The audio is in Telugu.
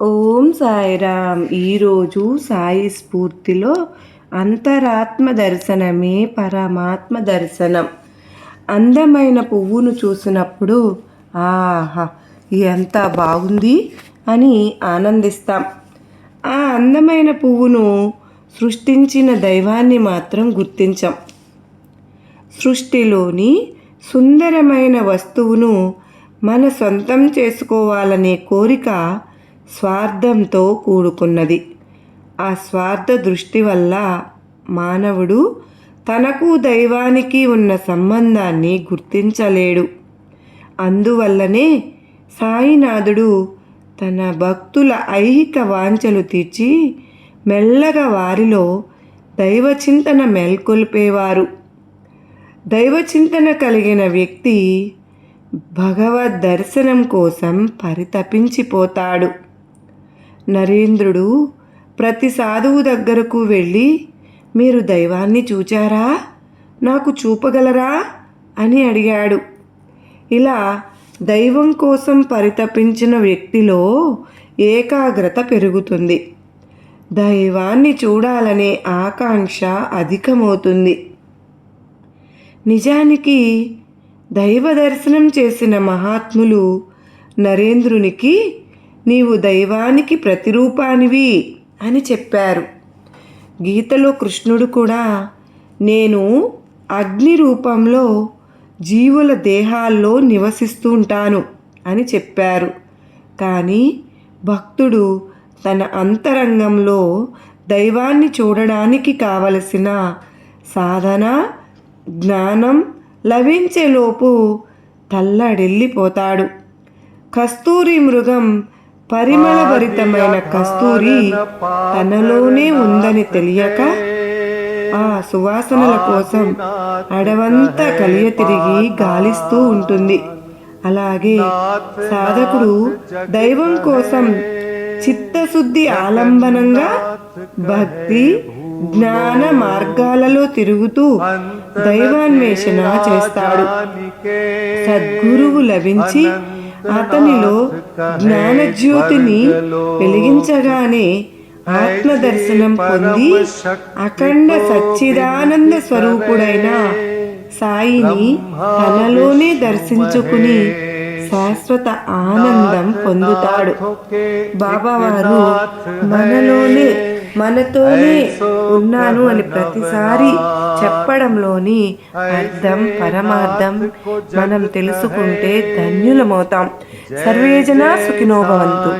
ఓం సాయిరామ్. ఈరోజు సాయి స్ఫూర్తిలో అంతరాత్మ దర్శనమే పరమాత్మ దర్శనం. అందమైన పువ్వును చూసినప్పుడు ఆహా ఎంత బాగుంది అని ఆనందిస్తాం. ఆ అందమైన పువ్వును సృష్టించిన దైవాన్ని మాత్రం గుర్తించాం. సృష్టిలోని సుందరమైన వస్తువును మన సొంతం చేసుకోవాలనే కోరిక స్వార్థంతో కూడుకున్నది. ఆ స్వార్థ దృష్టి వల్ల మానవుడు తనకు దైవానికి ఉన్న సంబంధాన్ని గుర్తించలేడు. అందువల్లనే సాయినాథుడు తన భక్తుల ఐహిక వాంఛలు తీర్చి మెల్లగా వారిలో దైవచింతన మేల్కొల్పేవారు. దైవచింతన కలిగిన వ్యక్తి భగవద్ దర్శనం కోసం పరితపించిపోతాడు. నరేంద్రుడు ప్రతి సాధువు దగ్గరకు వెళ్ళి మీరు దైవాన్ని చూచారా? నాకు చూపగలరా? అని అడిగాడు. ఇలా దైవం కోసం పరితపించిన వ్యక్తిలో ఏకాగ్రత పెరుగుతుంది. దైవాన్ని చూడాలనే ఆకాంక్ష అధికమవుతుంది. నిజానికి దైవ దర్శనం చేసిన మహాత్ములు నరేంద్రునికి నీవు దైవానికి ప్రతిరూపానివి అని చెప్పారు. గీతలో కృష్ణుడు కూడా నేను అగ్ని రూపంలో జీవుల దేహాల్లో నివసిస్తూ ఉంటాను అని చెప్పారు. కానీ భక్తుడు తన అంతరంగంలో దైవాన్ని చూడడానికి కావలసిన సాధన జ్ఞానం లభించేలోపు తల్లడిల్లిపోతాడు. కస్తూరి మృగం పరిమళభరితమైన కస్తూరి తనలోనే ఉందని తెలియక ఆ సువాసనల కోసం అడవంతా కలియ తిరిగి గాలిస్తూ ఉంటుంది. అలాగే సాధకుడు దైవం కోసం చిత్తశుద్ధి ఆలంబనంగా భక్తి జ్ఞాన మార్గాలలో తిరుగుతూ దైవాన్వేషణ చేస్తాడు. సద్గురువు లభించి అతనిలో జ్ఞానజ్యోతిని వెలిగించగానే ఆత్మ దర్శనం పొంది అఖండ సచ్చిదానంద స్వరూపుడైన సాయిని తనలోనే దర్శించుకుని శాశ్వత ఆనందం పొందుతాడు. బాబావారు మనలోనే మనతోనే ఉన్నాను అని ప్రతిసారి చెప్పడంలోని అర్థం పరమార్థం మనం తెలుసుకుంటే ధన్యులమవుతాం. సర్వేజన సుఖినోభవంతు